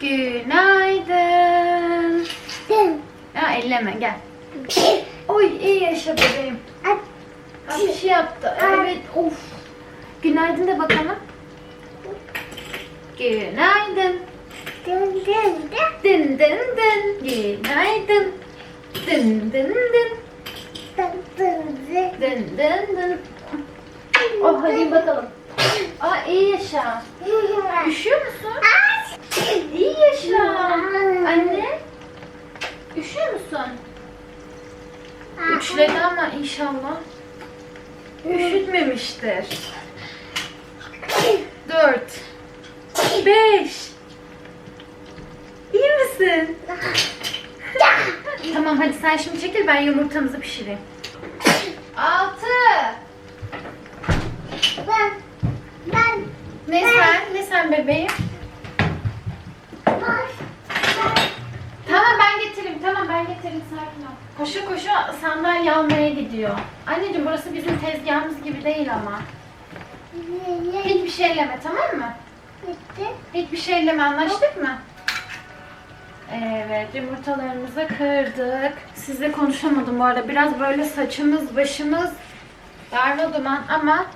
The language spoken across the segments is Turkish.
Günaydın. Ya elleme gel. Oy iyi yaşa bebeğim. Bir şey yaptı. Evet of. Günaydın de bakalım. Günaydın. Dın dın dın. Günaydın. Dın dın dın. Dın dın dın. Oh hadi bakalım. Aa iyi yaşa. Üşüyor musun? İyi yaşa. Anne. Üşüyor musun? Üçledi ama inşallah. Üşütmemiştir. Dört. Beş. İyi misin? tamam hadi sen şimdi çekil ben yumurtamızı pişireyim. Altı. Ne sen? Ne sen bebeğim? Tamam ben getireyim. Tamam ben getireyim. Sakin ol. Koşu koşu sandalye almaya gidiyor. Anneciğim burası bizim tezgahımız gibi değil ama. Hiçbir şey elleme tamam mı? Hiçbir şey elleme anlaştık mı? Evet yumurtalarımızı kırdık. Sizle konuşamadım bu arada. Biraz böyle saçımız başımız darma duman ama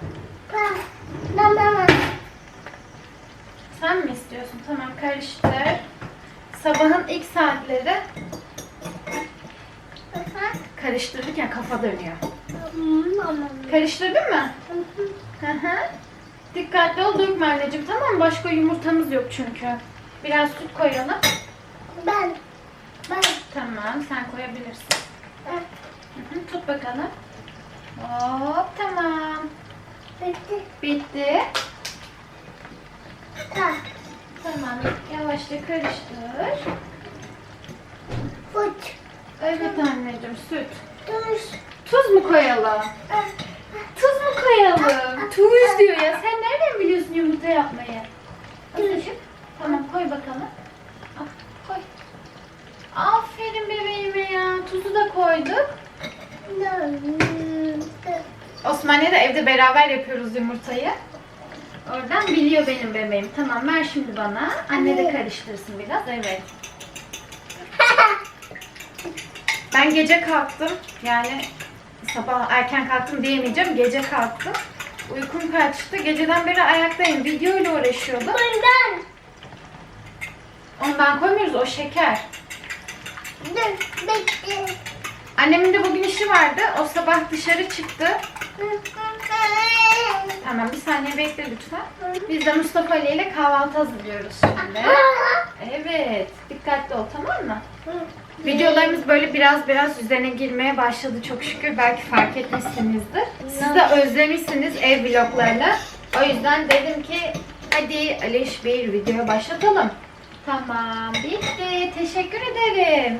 sen mi istiyorsun? Tamam karıştır. Sabahın ilk saatleri karıştırırken kafa dönüyor. Karıştırdın mı? Hı hı. Dikkatli ol dökme anneciğim tamam mı? Başka yumurtamız yok çünkü. Biraz süt koyalım. Ben, ben, Tamam sen koyabilirsin. Hı hı, Tut bakalım. Hop tamam. bitti. Bitti. Ta, Tamam yavaşça karıştır. fut, Evet anneciğim süt. tuz, Tuz mu koyalım? Tuz mu koyalım? Tuz diyor ya. Sen nereden biliyorsun yumurta yapmayı? Azıcık. Tamam koy bakalım. Al, koy. Aferin bebeğime ya. Tuzu da koyduk. Osman'la da evde beraber yapıyoruz yumurtayı. Oradan biliyor benim bebeğim. Tamam ver şimdi bana. Anne de karıştırsın biraz. Evet. Ben gece kalktım. Yani sabah erken kalktım diyemeyeceğim. Gece kalktım. Uykum kaçtı. Geceden beri ayaktayım. Video ile uğraşıyordum. bundan, Ondan koymuyoruz. O şeker. dur, bekle. Annemin de bugün işi vardı. O sabah dışarı çıktı. Tamam bir saniye bekle lütfen. Biz de Mustafa Ali ile kahvaltı hazırlıyoruz şimdi. Evet. Dikkatli ol tamam mı? Videolarımız böyle biraz biraz üzerine girmeye başladı çok şükür. Belki fark etmişsinizdir. Siz de özlemişsiniz ev vloglarını. O yüzden dedim ki hadi Aliş bir video başlatalım. Tamam bitti. Teşekkür ederim.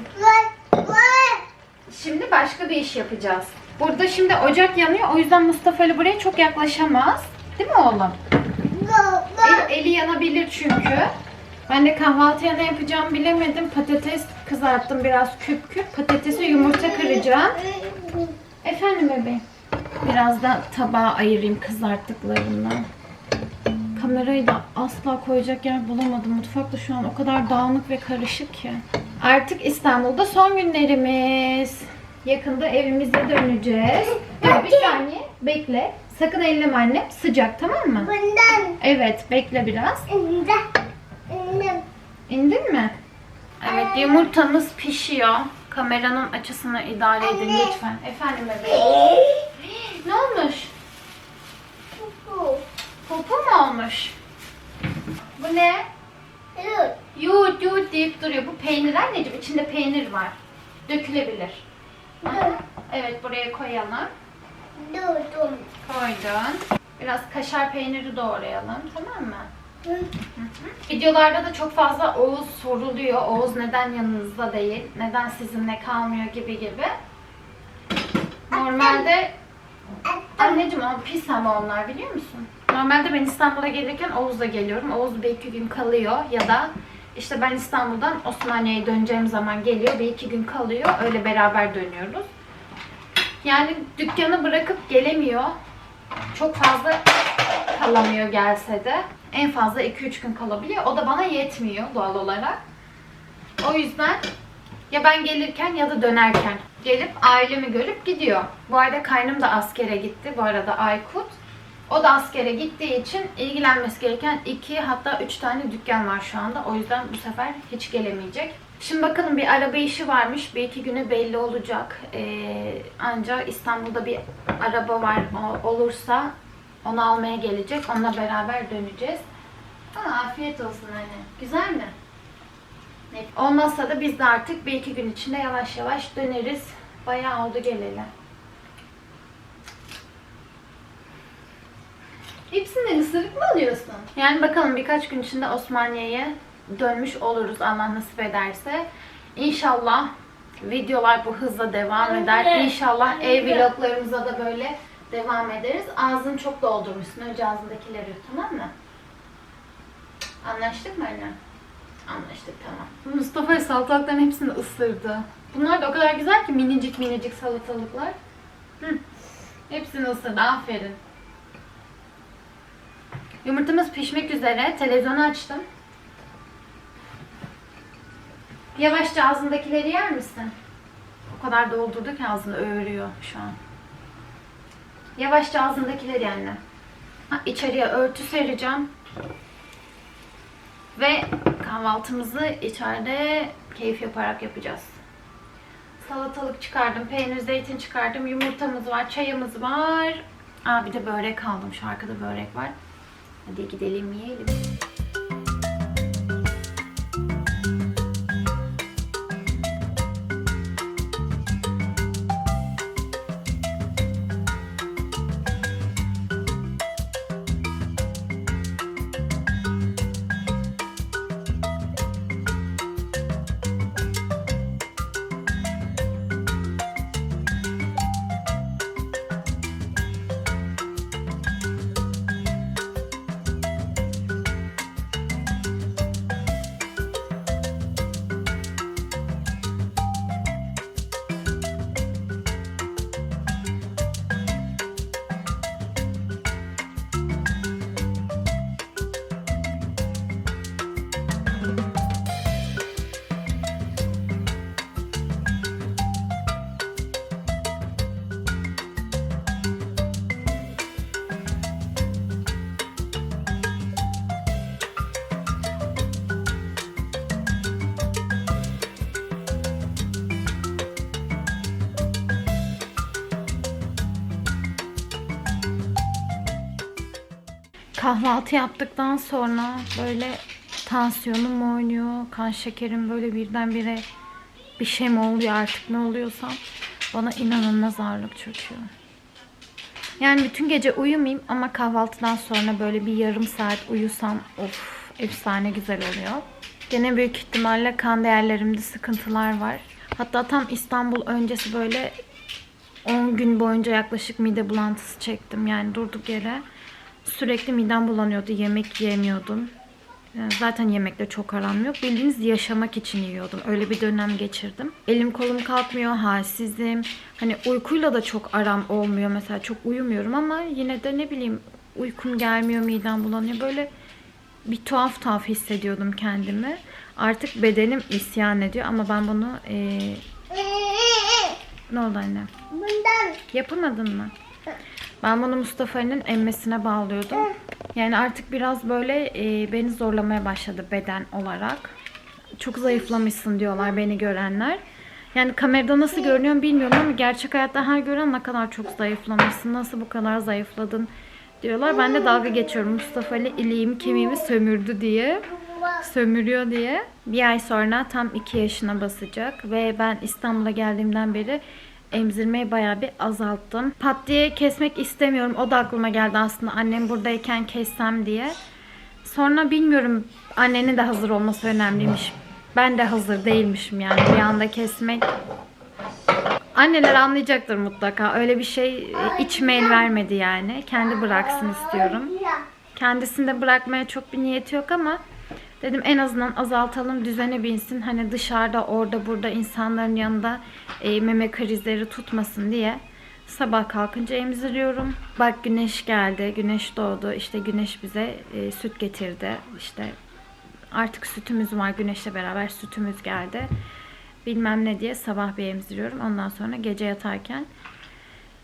Şimdi başka bir iş yapacağız. Burada şimdi ocak yanıyor. O yüzden Mustafa Ali buraya çok yaklaşamaz. Değil mi oğlum? El- eli yanabilir çünkü. Ben de kahvaltıya ne yapacağımı bilemedim. Patates kızarttım biraz küp küp. Patatesi yumurta kıracağım. Efendim bebeğim. Biraz da tabağa ayırayım kızarttıklarımdan. Kamerayı da asla koyacak yer bulamadım. Mutfakta şu an o kadar dağınık ve karışık ki. Artık İstanbul'da son günlerimiz. Yakında evimize döneceğiz. Dur bir saniye bekle. Sakın elleme annem. Sıcak tamam mı? Bundan, Evet bekle biraz. bundan, bundan. İndin mi? Evet yumurtamız pişiyor. Kameranın açısını idare edin Anne. lütfen. Efendim bebeğim. Ne olmuş? Bu, Popo mu olmuş? Bu ne? dur. Yoğurt yoğurt deyip duruyor. Bu peynir anneciğim. İçinde peynir var. Dökülebilir. Aha. Evet buraya koyalım. Durdum. Koydun. Biraz kaşar peyniri doğrayalım. Tamam mı? Videolarda da çok fazla Oğuz soruluyor. Oğuz neden yanınızda değil? Neden sizinle kalmıyor gibi gibi. Normalde anneciğim o pis ama onlar biliyor musun? Normalde ben İstanbul'a gelirken Oğuz'la geliyorum. Oğuz bir iki gün kalıyor ya da işte ben İstanbul'dan Osmaniye'ye döneceğim zaman geliyor. Bir iki gün kalıyor. Öyle beraber dönüyoruz. Yani dükkanı bırakıp gelemiyor. Çok fazla kalamıyor gelse de. En fazla 2-3 gün kalabiliyor. O da bana yetmiyor doğal olarak. O yüzden ya ben gelirken ya da dönerken gelip ailemi görüp gidiyor. Bu arada kaynım da askere gitti. Bu arada Aykut. O da askere gittiği için ilgilenmesi gereken iki hatta üç tane dükkan var şu anda. O yüzden bu sefer hiç gelemeyecek. Şimdi bakalım bir araba işi varmış. Bir iki güne belli olacak. Ee, ancak İstanbul'da bir araba var o- olursa onu almaya gelecek. Onunla beraber döneceğiz. Aa, afiyet olsun anne. Güzel mi? Evet. Olmazsa da biz de artık bir iki gün içinde yavaş yavaş döneriz. Bayağı oldu geleli. Hepsinden ısırık mı alıyorsun? Yani bakalım birkaç gün içinde Osmaniye'ye dönmüş oluruz Allah nasip ederse. İnşallah videolar bu hızla devam eder. İnşallah ev vloglarımıza da böyle devam ederiz. Ağzını çok doldurmuşsun. Önce ağzındakileri yut, tamam mı? Anlaştık mı anne? Anlaştık tamam. Mustafa salatalıkların hepsini ısırdı. Bunlar da o kadar güzel ki minicik minicik salatalıklar. Hı. Hepsini ısırdı. Aferin. Yumurtamız pişmek üzere. Televizyonu açtım. Yavaşça ağzındakileri yer misin? O kadar doldurdu ki ağzını öğürüyor şu an. Yavaşça ağzındakileri anne. Ha, içeriye örtü sereceğim. Ve kahvaltımızı içeride keyif yaparak yapacağız. Salatalık çıkardım, peynir, zeytin çıkardım, yumurtamız var, çayımız var. Aa bir de börek aldım. Şu arkada börek var. Hadi gidelim yiyelim. Kahvaltı yaptıktan sonra böyle tansiyonum oynuyor, kan şekerim böyle birdenbire bir şey mi oluyor artık ne oluyorsam bana inanılmaz ağırlık çöküyor. Yani bütün gece uyumayayım ama kahvaltıdan sonra böyle bir yarım saat uyusam of efsane güzel oluyor. Gene büyük ihtimalle kan değerlerimde sıkıntılar var. Hatta tam İstanbul öncesi böyle 10 gün boyunca yaklaşık mide bulantısı çektim. Yani durduk yere sürekli midem bulanıyordu. Yemek yemiyordum. Zaten yemekle çok aram yok. Bildiğiniz yaşamak için yiyordum. Öyle bir dönem geçirdim. Elim kolum kalkmıyor, halsizim. Hani uykuyla da çok aram olmuyor. Mesela çok uyumuyorum ama yine de ne bileyim uykum gelmiyor, midem bulanıyor. Böyle bir tuhaf tuhaf hissediyordum kendimi. Artık bedenim isyan ediyor ama ben bunu eee, ne oldu anne? Bundan. Yapamadın mı? Ben bunu Mustafa'nın emmesine bağlıyordum. Yani artık biraz böyle e, beni zorlamaya başladı beden olarak. Çok zayıflamışsın diyorlar beni görenler. Yani kamerada nasıl görünüyorum bilmiyorum ama gerçek hayatta her gören ne kadar çok zayıflamışsın, nasıl bu kadar zayıfladın diyorlar. Ben de dalga geçiyorum Mustafa ile iliğimi kemiğimi sömürdü diye. Sömürüyor diye. Bir ay sonra tam 2 yaşına basacak ve ben İstanbul'a geldiğimden beri emzirmeyi bayağı bir azalttım. Pat diye kesmek istemiyorum. O da aklıma geldi aslında annem buradayken kessem diye. Sonra bilmiyorum annenin de hazır olması önemliymiş. Ben de hazır değilmişim yani bir anda kesmek. Anneler anlayacaktır mutlaka. Öyle bir şey e, içime el vermedi yani. Kendi bıraksın istiyorum. Kendisinde bırakmaya çok bir niyeti yok ama dedim en azından azaltalım düzene binsin. Hani dışarıda orada burada insanların yanında e, meme krizleri tutmasın diye Sabah kalkınca emziriyorum. Bak güneş geldi, güneş doğdu. İşte güneş bize e, süt getirdi. İşte artık sütümüz var. Güneşle beraber sütümüz geldi. Bilmem ne diye sabah bir emziriyorum. Ondan sonra gece yatarken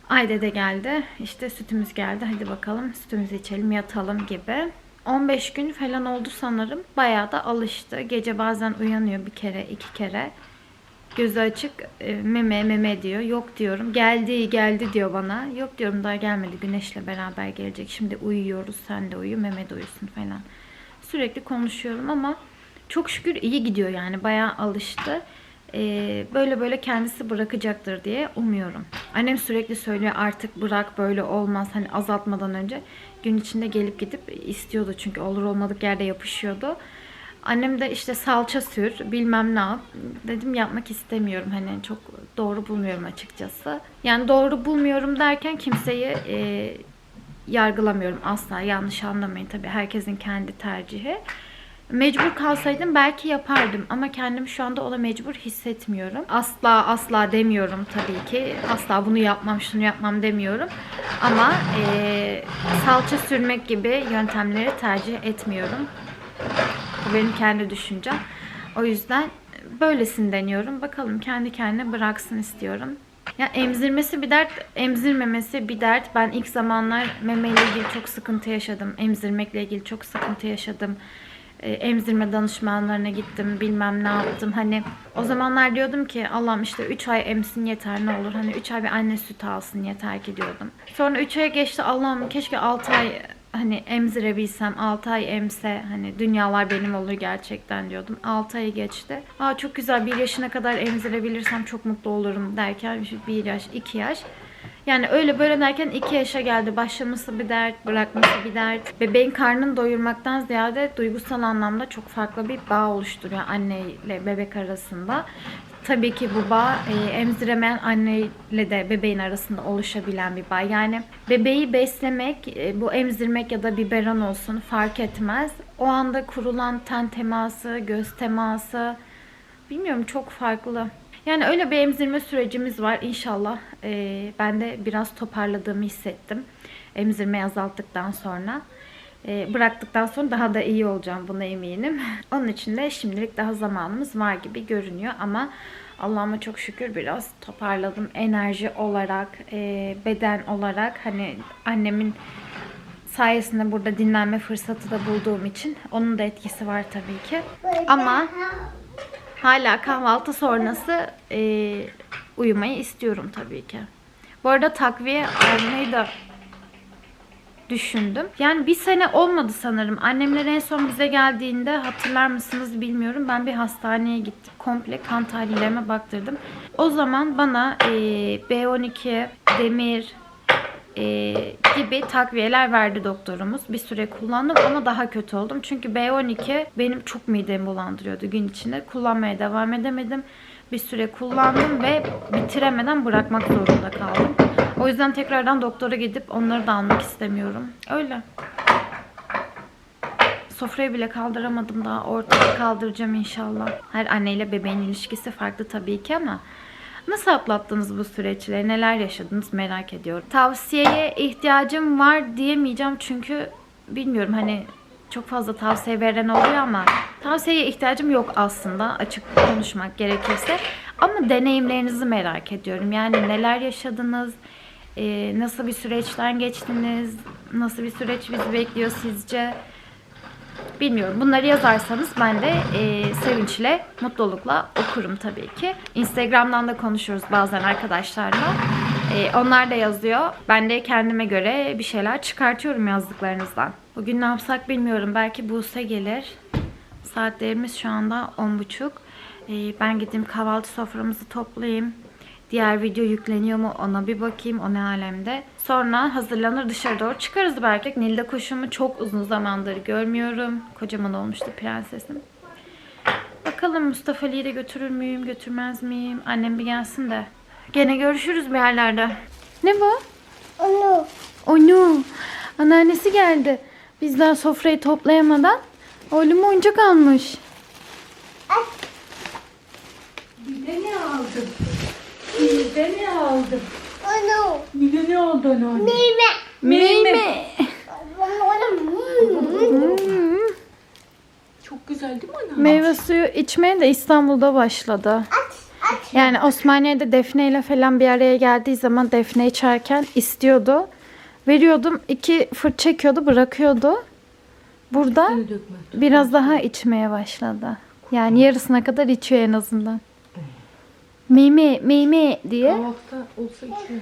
Ayda de geldi. İşte sütümüz geldi. Hadi bakalım sütümüzü içelim, yatalım gibi. 15 gün falan oldu sanırım. Bayağı da alıştı. Gece bazen uyanıyor bir kere, iki kere. Gözü açık e, meme meme diyor. Yok diyorum. Geldi geldi diyor bana. Yok diyorum daha gelmedi. Güneşle beraber gelecek. Şimdi uyuyoruz. Sen de uyu. Meme de uyusun falan. Sürekli konuşuyorum ama çok şükür iyi gidiyor yani. Bayağı alıştı. Ee, böyle böyle kendisi bırakacaktır diye umuyorum. Annem sürekli söylüyor artık bırak böyle olmaz. Hani azaltmadan önce gün içinde gelip gidip istiyordu çünkü olur olmadık yerde yapışıyordu. Annem de işte salça sür bilmem ne yap. Dedim yapmak istemiyorum hani çok doğru bulmuyorum açıkçası. Yani doğru bulmuyorum derken kimseyi e, yargılamıyorum asla yanlış anlamayın tabii herkesin kendi tercihi. Mecbur kalsaydım belki yapardım ama kendimi şu anda ona mecbur hissetmiyorum. Asla asla demiyorum tabii ki. Asla bunu yapmam, şunu yapmam demiyorum. Ama eee, salça sürmek gibi yöntemleri tercih etmiyorum. Bu benim kendi düşüncem. O yüzden böylesini deniyorum. Bakalım kendi kendine bıraksın istiyorum. Ya emzirmesi bir dert, emzirmemesi bir dert. Ben ilk zamanlar memeyle ilgili çok sıkıntı yaşadım. Emzirmekle ilgili çok sıkıntı yaşadım. Ee, emzirme danışmanlarına gittim, bilmem ne yaptım. Hani o zamanlar diyordum ki Allah'ım işte 3 ay emsin yeter ne olur. Hani 3 ay bir anne sütü alsın yeter ki diyordum. Sonra 3 aya geçti Allah'ım keşke 6 ay hani emzirebilsem 6 ay emse hani dünyalar benim olur gerçekten diyordum. 6 ayı geçti. Aa çok güzel bir yaşına kadar emzirebilirsem çok mutlu olurum derken bir yaş 2 yaş. Yani öyle böyle derken 2 yaşa geldi. Başlaması bir dert, bırakması bir dert. Bebeğin karnını doyurmaktan ziyade duygusal anlamda çok farklı bir bağ oluşturuyor anne ile bebek arasında. Tabii ki bu bağ e, emziremeyen anne ile de bebeğin arasında oluşabilen bir bağ. Yani bebeği beslemek, e, bu emzirmek ya da biberon olsun fark etmez. O anda kurulan ten teması, göz teması bilmiyorum çok farklı. Yani öyle bir emzirme sürecimiz var. İnşallah e, ben de biraz toparladığımı hissettim. Emzirmeyi azalttıktan sonra. E, bıraktıktan sonra daha da iyi olacağım buna eminim. Onun için de şimdilik daha zamanımız var gibi görünüyor ama Allah'ıma çok şükür biraz toparladım enerji olarak, e, beden olarak. Hani annemin sayesinde burada dinlenme fırsatı da bulduğum için onun da etkisi var tabii ki. Ama hala kahvaltı sonrası e, uyumayı istiyorum tabii ki. Bu arada takviye almayı da düşündüm. Yani bir sene olmadı sanırım. Annemler en son bize geldiğinde hatırlar mısınız bilmiyorum. Ben bir hastaneye gittim. Komple kan tahlillerime baktırdım. O zaman bana e, B12, demir, e, gibi takviyeler verdi doktorumuz. Bir süre kullandım ama daha kötü oldum. Çünkü B12 benim çok midemi bulandırıyordu gün içinde. Kullanmaya devam edemedim. Bir süre kullandım ve bitiremeden bırakmak zorunda kaldım. O yüzden tekrardan doktora gidip onları da almak istemiyorum. Öyle. Sofrayı bile kaldıramadım daha. Ortaya kaldıracağım inşallah. Her anneyle bebeğin ilişkisi farklı tabii ki ama Nasıl atlattınız bu süreçleri? Neler yaşadınız merak ediyorum. Tavsiyeye ihtiyacım var diyemeyeceğim çünkü bilmiyorum hani çok fazla tavsiye veren oluyor ama tavsiyeye ihtiyacım yok aslında açık konuşmak gerekirse. Ama deneyimlerinizi merak ediyorum. Yani neler yaşadınız? Ee, nasıl bir süreçten geçtiniz? Nasıl bir süreç bizi bekliyor sizce? Bilmiyorum. Bunları yazarsanız ben de e, sevinçle, mutlulukla okurum tabii ki. Instagram'dan da konuşuyoruz bazen arkadaşlarla. E, onlar da yazıyor. Ben de kendime göre bir şeyler çıkartıyorum yazdıklarınızdan. Bugün ne yapsak bilmiyorum. Belki Buse gelir. Saatlerimiz şu anda 10.30. E, ben gideyim kahvaltı soframızı toplayayım. Diğer video yükleniyor mu ona bir bakayım o ne alemde. Sonra hazırlanır dışarı doğru çıkarız belki. Nilde kuşumu çok uzun zamandır görmüyorum. Kocaman olmuştu prensesim. Bakalım Mustafa Ali'yi de götürür müyüm götürmez miyim? Annem bir gelsin de. Gene görüşürüz bir yerlerde. Ne bu? Onu. Onu. Anneannesi geldi. Bizler sofrayı toplayamadan oğlum oyuncak almış. Bir de ne aldım? Bir de ne aldım? Onu. Bir de ne oldu anneanne? Meyve. Onu. Çok güzel değil mi anneanne? Meyve suyu içmeye de İstanbul'da başladı. Yani Osmaniye'de Defne ile falan bir araya geldiği zaman Defne içerken istiyordu. Veriyordum. iki fırt çekiyordu bırakıyordu. Burada biraz daha içmeye başladı. Yani yarısına kadar içiyor en azından. Mimi, Mimi diye. Kahvaltıda olsa içiyor.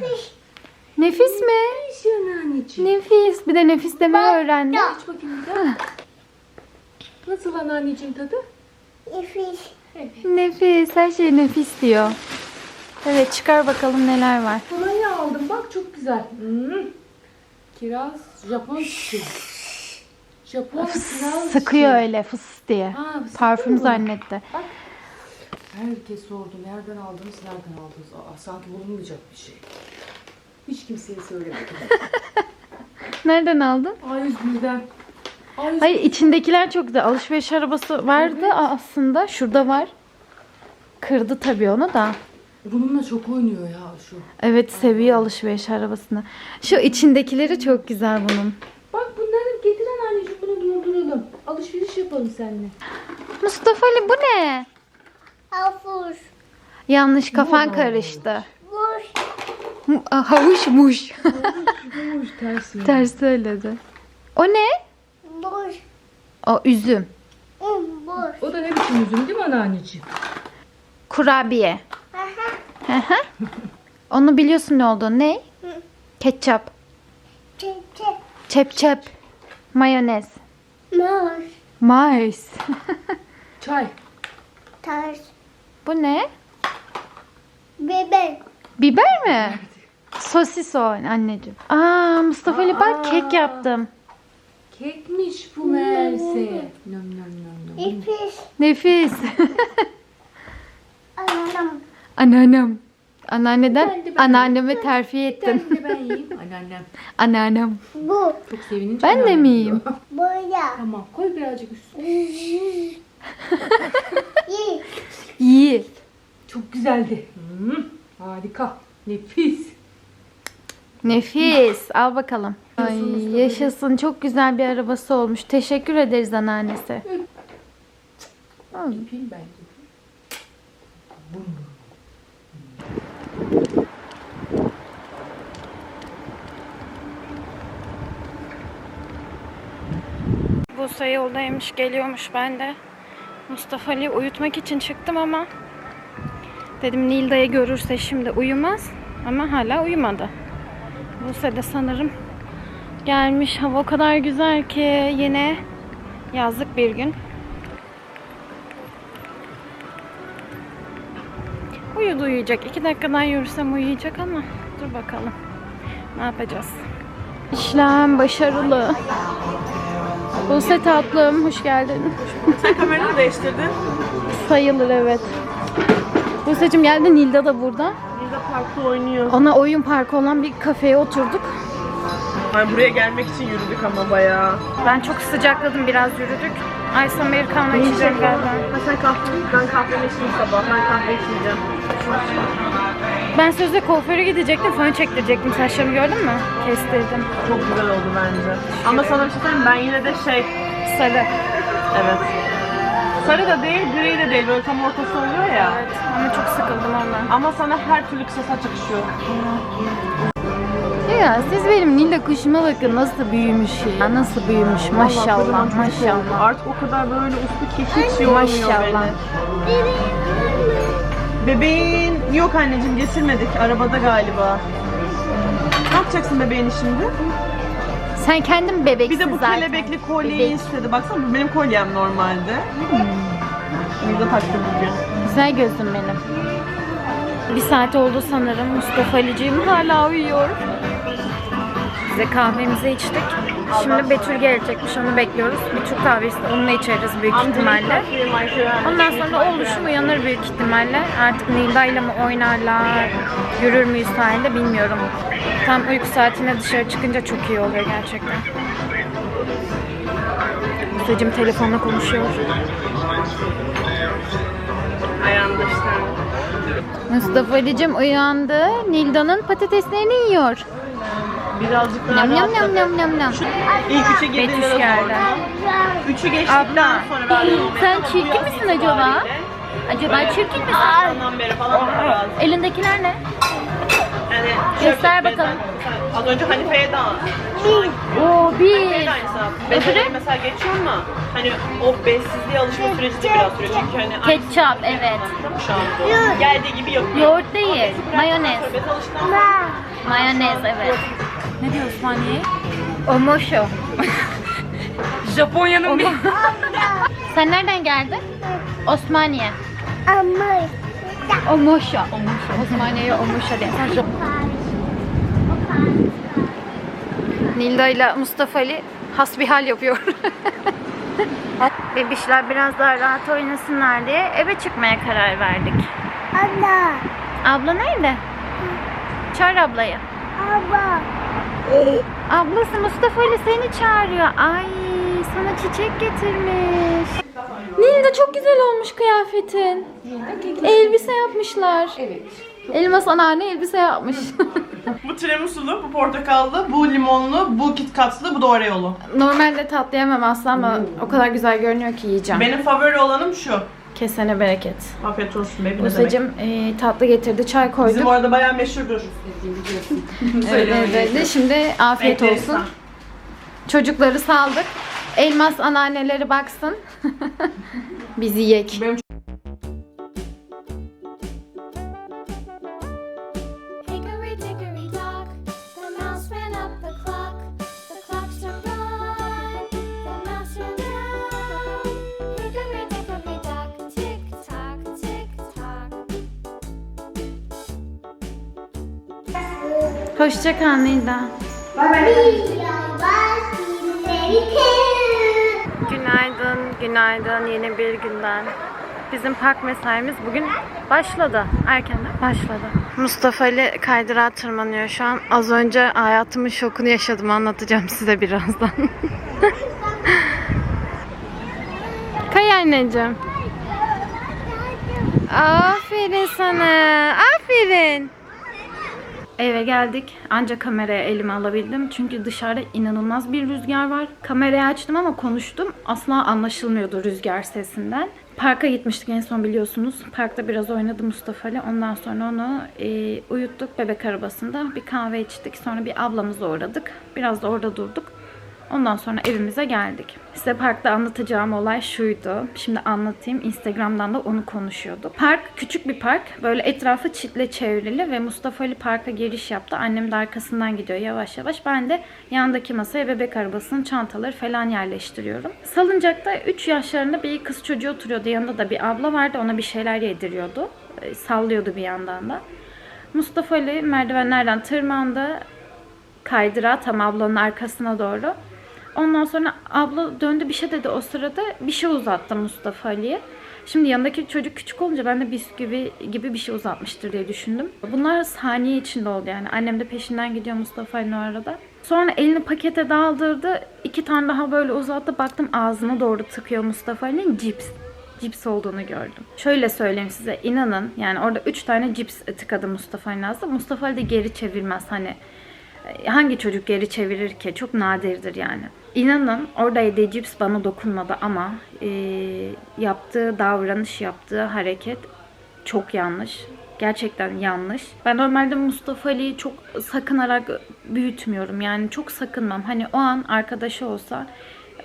Nefis mi? İçiyor anneanneciğim. Nefis. Bir de nefis demeyi öğrendi. Aç bakayım bir daha. Nasıl anneanneciğim tadı? Nefis. Nefis. Her şey nefis diyor. Evet çıkar bakalım neler var. Kolonya aldım bak çok güzel. Hmm. Kiraz Japon çiçeği. Japon kiraz Sıkıyor çiçeği. öyle fıs diye. Ha, sıktı Parfüm mı? zannetti. Herkes sordu nereden aldınız nereden aldınız. Aa, sanki bulunmayacak bir şey. Hiç kimseye söylemedim. Nereden aldın? A101'den. A101 Hayır içindekiler çok güzel. Alışveriş arabası vardı aslında. Şurada var. Kırdı tabii onu da. Bununla çok oynuyor ya şu. Evet seviyor alışveriş arabasını. Şu içindekileri çok güzel bunun. Bak bunları getiren anneciğim bunu dolduralım. Alışveriş yapalım seninle. Mustafa Ali bu ne? Havuz. Yanlış kafan karıştı. Boş. Mu- Aa, Havuşmuş. Boş ters mi? Ters söyledi. O ne? Boş. O üzüm. Boş. O da ne biçim üzüm değil mi anneanneciğim? Kurabiye. Aha. Hı hı. Onu biliyorsun ne olduğunu. Ne? Ketçap. Çek çek. Çep çep. Mayonez. Mars. Çay. Ters. Bu ne? Bebek. Biber mi? Sosis o anneciğim. Aa Mustafa Ali bak Aa. kek yaptım. Kekmiş bu meğerse. Nom nom nom nom. Nefis. Nefis. Anam. Anneannem. Anneanneden Ben de ben- anneanneme terfi ettin. Ben de ben yiyeyim. Anneannem Anneannem. Bu. çok sevinince Ben de anneannem mi yiyeyim? diyor. Boya. Tamam koy birazcık üstüne. İyi. İyi. Çok güzeldi. Hmm, harika. Nefis. Nefis. Al bakalım. Ay Yaşasın. Çok güzel bir arabası olmuş. Teşekkür ederiz anneannesi. Al. Yapayım ben de. Bursa yoldaymış, geliyormuş ben de. Mustafa Ali uyutmak için çıktım ama dedim Nilda'yı görürse şimdi uyumaz ama hala uyumadı. Buse de sanırım gelmiş. Hava o kadar güzel ki yine yazlık bir gün. Uyudu uyuyacak. İki dakikadan yürüsem uyuyacak ama dur bakalım. Ne yapacağız? İşlem başarılı. Buse tatlım hoş geldin. Sen kameranı değiştirdin. Sayılır evet. Buse'cim geldin Nilda da burada. De parkta oynuyor. Ona oyun parkı olan bir kafeye oturduk. Ay buraya gelmek için yürüdük ama bayağı. Ben çok sıcakladım biraz yürüdük. Ice Americano içeceğim galiba. Ha sen kahve, ben kahve içtim sabah. Ben kahve içmeyeceğim. Ben sözde kuaföre gidecektim fön çektirecektim saçlarımı gördün mü? Kestirdim. Çok güzel oldu bence. Ama sana bir şey söyleyeyim ben yine de şey, Sarı. evet. Sarı da değil, gri de değil. Böyle tam ortası oluyor ya. Evet ama çok sıkıldım ondan. Ama sana her türlü kısa saç yakışıyor. Ya siz benim Nilda kuşuma bakın nasıl büyümüş ya. Nasıl büyümüş maşallah kocaman çocuk oldu. maşallah. Artık o kadar böyle uslu ki hiç yormuyor Maşallah. beni. Bebeğin yok anneciğim getirmedik. Arabada galiba. Ne yapacaksın bebeğini şimdi? Sen kendin bebeksin Bir de bu zaten. kelebekli kolyeyi Bebek. istedi. Baksana bu benim kolyem normalde. Bir de taktım bugün. Güzel gözüm benim. Bir saat oldu sanırım. Mustafa Ali'ciğim hala uyuyor. Bize kahvemizi içtik. Şimdi Betül gelecekmiş onu bekliyoruz. Bir Türk kahvesi onunla içeriz büyük ihtimalle. Ondan sonra oluşum uyanır büyük ihtimalle. Artık Nilda ile mi oynarlar, yürür müyüz sahilde bilmiyorum. Tam uyku saatine dışarı çıkınca çok iyi oluyor gerçekten. Musacım telefonla konuşuyor. Understand. Mustafa Ali'cim uyandı. Nilda'nın patateslerini yiyor. Birazcık daha Nam nam nam rahatladı. nam nam nam. İlk üçe girdiğinde Betüş de geldi. zordu. Üçü geçtikten Abla. sonra ben Sen çirkin misin acaba? Acaba çirkin misin? Ondan beri falan rahat. Elindekiler ne? Yani Göster şöyle bakalım. Az önce Hanife'ye daha şu an Oo bir. Hanife'ye de aynısı abi. Bezelye mesela geçiyor ama hani o bessizliğe alışma süreci de biraz sürüyor çünkü hani Ketçap evet. şu an bu. Geldiği gibi yapıyor. Yoğurt değil. Mayonez. Mayonez evet. Ne diyor Osmaniye? Omoşo. Japonya'nın bir... Sen nereden geldin? Osmaniye. Ama Omoşo. Osmaniye'ye Omoşo de. Nilda ile Mustafa Ali hasbihal yapıyor. Bebişler biraz daha rahat oynasınlar diye eve çıkmaya karar verdik. abla. Abla nerede? Çağır ablayı. Abla. Ablası Mustafa Ali seni çağırıyor. Ay sana çiçek getirmiş. Nilda çok güzel olmuş kıyafetin. Elbise yapmışlar. Evet. Elmas anneanne elbise yapmış. Bu tiramisulu, bu portakallı, bu limonlu, bu kitkatlı, bu da oreolu. Normalde tatlı yemem aslında ama o kadar güzel görünüyor ki yiyeceğim. Benim favori olanım şu. Kesene bereket. Afiyet olsun be. ne demek. Musacım e, tatlı getirdi, çay koyduk. Bizim orada bayağı meşhurdur. Evet, evet, evet. Şimdi afiyet Bekleriz olsun. sen. Çocukları saldık. Elmas anneanneleri baksın. Bizi yek. Benim Hoşça kal Nilda. Günaydın, günaydın yeni bir günden. Bizim park mesaimiz bugün başladı. Erkenden başladı. Mustafa Ali kaydırağa tırmanıyor şu an. Az önce hayatımın şokunu yaşadım. Anlatacağım size birazdan. Kay anneciğim. Aferin sana. Aferin. Eve geldik. Ancak kameraya elime alabildim. Çünkü dışarıda inanılmaz bir rüzgar var. Kamerayı açtım ama konuştum. Asla anlaşılmıyordu rüzgar sesinden. Parka gitmiştik en son biliyorsunuz. Parkta biraz oynadı Mustafa Ali. Ondan sonra onu e, uyuttuk bebek arabasında. Bir kahve içtik. Sonra bir ablamıza uğradık. Biraz da orada durduk. Ondan sonra evimize geldik. Size parkta anlatacağım olay şuydu. Şimdi anlatayım. Instagram'dan da onu konuşuyordu. Park küçük bir park. Böyle etrafı çitle çevrili ve Mustafa Ali parka giriş yaptı. Annem de arkasından gidiyor yavaş yavaş. Ben de yandaki masaya bebek arabasının çantaları falan yerleştiriyorum. Salıncakta 3 yaşlarında bir kız çocuğu oturuyordu. Yanında da bir abla vardı. Ona bir şeyler yediriyordu. E, Sallıyordu bir yandan da. Mustafa Ali merdivenlerden tırmandı kaydıra tam ablanın arkasına doğru. Ondan sonra abla döndü bir şey dedi o sırada bir şey uzattı Mustafa Ali'ye. Şimdi yanındaki çocuk küçük olunca ben de bisküvi gibi bir şey uzatmıştır diye düşündüm. Bunlar saniye içinde oldu yani. Annem de peşinden gidiyor Mustafa Ali'nin o arada. Sonra elini pakete daldırdı. iki tane daha böyle uzattı. Baktım ağzıma doğru tıkıyor Mustafa Ali'nin cips. Cips olduğunu gördüm. Şöyle söyleyeyim size inanın yani orada 3 tane cips tıkadı Mustafa ağzına. Mustafa Ali de geri çevirmez hani hangi çocuk geri çevirir ki? Çok nadirdir yani. İnanın orada yediği cips bana dokunmadı ama e, yaptığı davranış, yaptığı hareket çok yanlış. Gerçekten yanlış. Ben normalde Mustafa Ali'yi çok sakınarak büyütmüyorum. Yani çok sakınmam. Hani o an arkadaşı olsa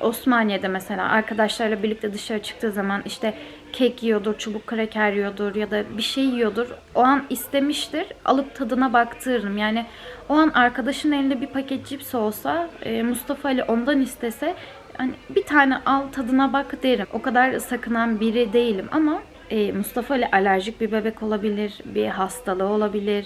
Osmaniye'de mesela arkadaşlarla birlikte dışarı çıktığı zaman işte kek yiyordur, çubuk kraker yiyordur ya da bir şey yiyordur. O an istemiştir. Alıp tadına baktırırım. Yani o an arkadaşın elinde bir paket cips olsa e, Mustafa Ali ondan istese hani bir tane al tadına bak derim. O kadar sakınan biri değilim ama e, Mustafa Ali alerjik bir bebek olabilir, bir hastalığı olabilir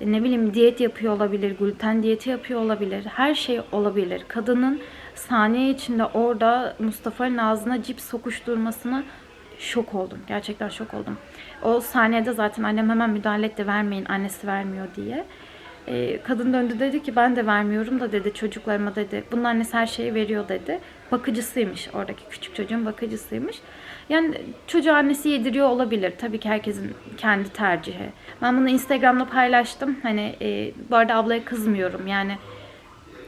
E, ne bileyim diyet yapıyor olabilir, gluten diyeti yapıyor olabilir. Her şey olabilir. Kadının saniye içinde orada Mustafa'nın ağzına cips sokuşturmasına şok oldum. Gerçekten şok oldum. O saniyede zaten annem hemen müdahale etti vermeyin annesi vermiyor diye. E, kadın döndü dedi ki ben de vermiyorum da dedi çocuklarıma dedi. Bunun annesi her şeyi veriyor dedi. Bakıcısıymış oradaki küçük çocuğun bakıcısıymış. Yani çocuğu annesi yediriyor olabilir. Tabii ki herkesin kendi tercihi. Ben bunu Instagram'da paylaştım. Hani e, bu arada ablaya kızmıyorum. Yani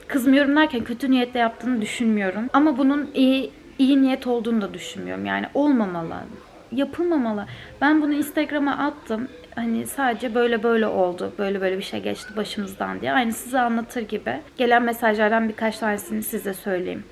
kızmıyorum derken kötü niyetle yaptığını düşünmüyorum. Ama bunun iyi iyi niyet olduğunu da düşünmüyorum. Yani olmamalı. Yapılmamalı. Ben bunu Instagram'a attım. Hani sadece böyle böyle oldu. Böyle böyle bir şey geçti başımızdan diye. Aynı size anlatır gibi. Gelen mesajlardan birkaç tanesini size söyleyeyim.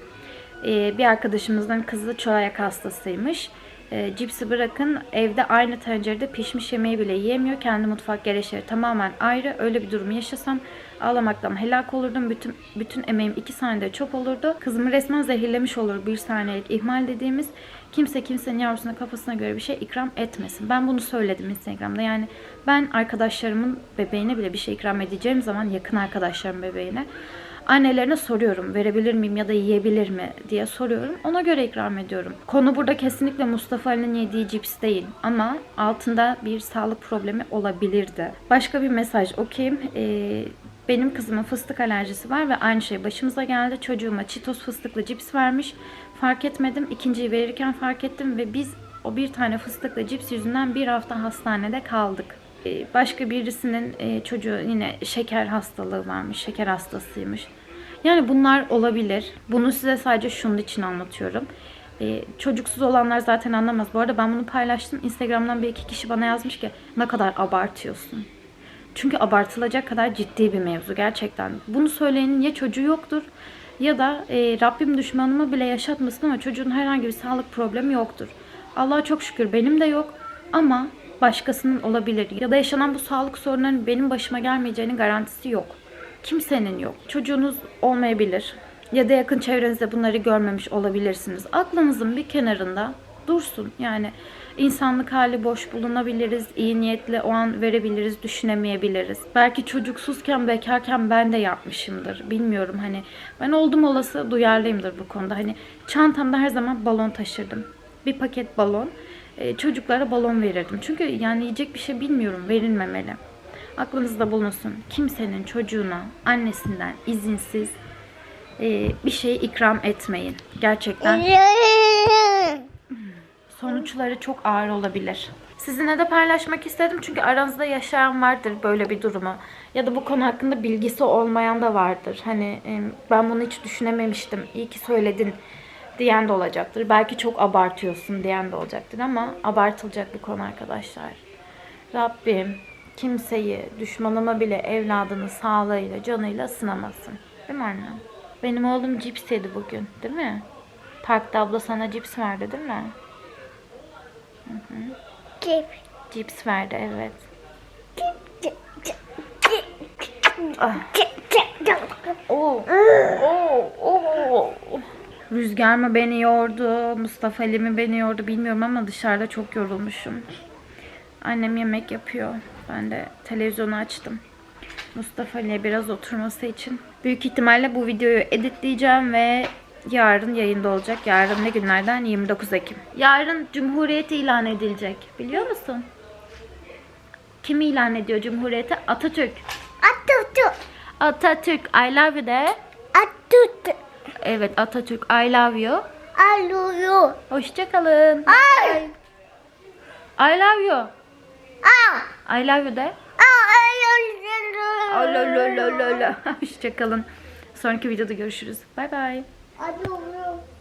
Ee, bir arkadaşımızın kızı çöreğek hastasıymış. Ee, cipsi bırakın evde aynı tencerede pişmiş yemeği bile yiyemiyor. Kendi mutfak gereçleri tamamen ayrı. Öyle bir durum yaşasam ağlamaktan helak olurdum. Bütün bütün emeğim iki saniyede çöp olurdu. Kızımı resmen zehirlemiş olur bir saniyelik ihmal dediğimiz. Kimse kimsenin yavrusuna kafasına göre bir şey ikram etmesin. Ben bunu söyledim Instagram'da. Yani ben arkadaşlarımın bebeğine bile bir şey ikram edeceğim zaman yakın arkadaşlarım bebeğine annelerine soruyorum verebilir miyim ya da yiyebilir mi diye soruyorum. Ona göre ikram ediyorum. Konu burada kesinlikle Mustafa Ali'nin yediği cips değil ama altında bir sağlık problemi olabilirdi. Başka bir mesaj okuyayım. Ee, benim kızımın fıstık alerjisi var ve aynı şey başımıza geldi. Çocuğuma çitos fıstıklı cips vermiş. Fark etmedim. İkinciyi verirken fark ettim ve biz o bir tane fıstıklı cips yüzünden bir hafta hastanede kaldık. Ee, Başka birisinin e, çocuğu yine şeker hastalığı varmış. Şeker hastasıymış. Yani bunlar olabilir. Bunu size sadece şunun için anlatıyorum. Ee, çocuksuz olanlar zaten anlamaz. Bu arada ben bunu paylaştım. Instagram'dan bir iki kişi bana yazmış ki ne kadar abartıyorsun. Çünkü abartılacak kadar ciddi bir mevzu gerçekten. Bunu söyleyenin ya çocuğu yoktur ya da e, Rabbim düşmanıma bile yaşatmasın ama çocuğun herhangi bir sağlık problemi yoktur. Allah'a çok şükür benim de yok ama başkasının olabilir. Ya da yaşanan bu sağlık sorunlarının benim başıma gelmeyeceğinin garantisi yok. Kimsenin yok. Çocuğunuz olmayabilir. Ya da yakın çevrenizde bunları görmemiş olabilirsiniz. Aklınızın bir kenarında dursun. Yani insanlık hali boş bulunabiliriz. iyi niyetle o an verebiliriz, düşünemeyebiliriz. Belki çocuksuzken, bekarken ben de yapmışımdır. Bilmiyorum hani. Ben oldum olası duyarlıyımdır bu konuda. Hani çantamda her zaman balon taşırdım. Bir paket balon. Ee, çocuklara balon verirdim. Çünkü yani yiyecek bir şey bilmiyorum. Verilmemeli. Aklınızda bulunsun. Kimsenin çocuğuna annesinden izinsiz e, bir şey ikram etmeyin. Gerçekten sonuçları çok ağır olabilir. Sizinle de paylaşmak istedim çünkü aranızda yaşayan vardır böyle bir durumu. Ya da bu konu hakkında bilgisi olmayan da vardır. Hani e, ben bunu hiç düşünememiştim. İyi ki söyledin diyen de olacaktır. Belki çok abartıyorsun diyen de olacaktır ama abartılacak bir konu arkadaşlar. Rabbim kimseyi, düşmanıma bile evladını sağlığıyla, canıyla sınamasın. Değil mi annem? Benim oğlum cips yedi bugün, değil mi? Parkta abla sana cips verdi değil mi? Cip. Cips verdi evet. Ah. Oo. Oo. Rüzgar mı beni yordu, Mustafa Ali mi beni yordu bilmiyorum ama dışarıda çok yorulmuşum. Annem yemek yapıyor. Ben de televizyonu açtım. Mustafa Ali'ye biraz oturması için. Büyük ihtimalle bu videoyu editleyeceğim ve yarın yayında olacak. Yarın ne günlerden? 29 Ekim. Yarın Cumhuriyet ilan edilecek. Biliyor musun? Kim ilan ediyor Cumhuriyeti? Atatürk. Atutu. Atatürk I love you de. Atutu. Evet Atatürk I love you. Aluyu. Hoşçakalın. Ay. I love you. I love you de. Hoşçakalın. Sonraki videoda görüşürüz. Bay bay.